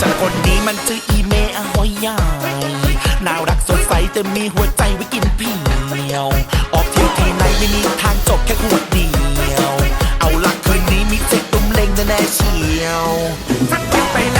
จากคนนี้มันชื่ออีเมอหอยใหญ่น่ารักสดใสแต่มีหัวใจไว้กินเพียว ออกเที่ยวที่ไหนไม่มีทางจบแค่หัวดเดียว เอาลักคืนนี้มีเซ็กตุ้มเล็งแน่เชียว สักไปแล้ว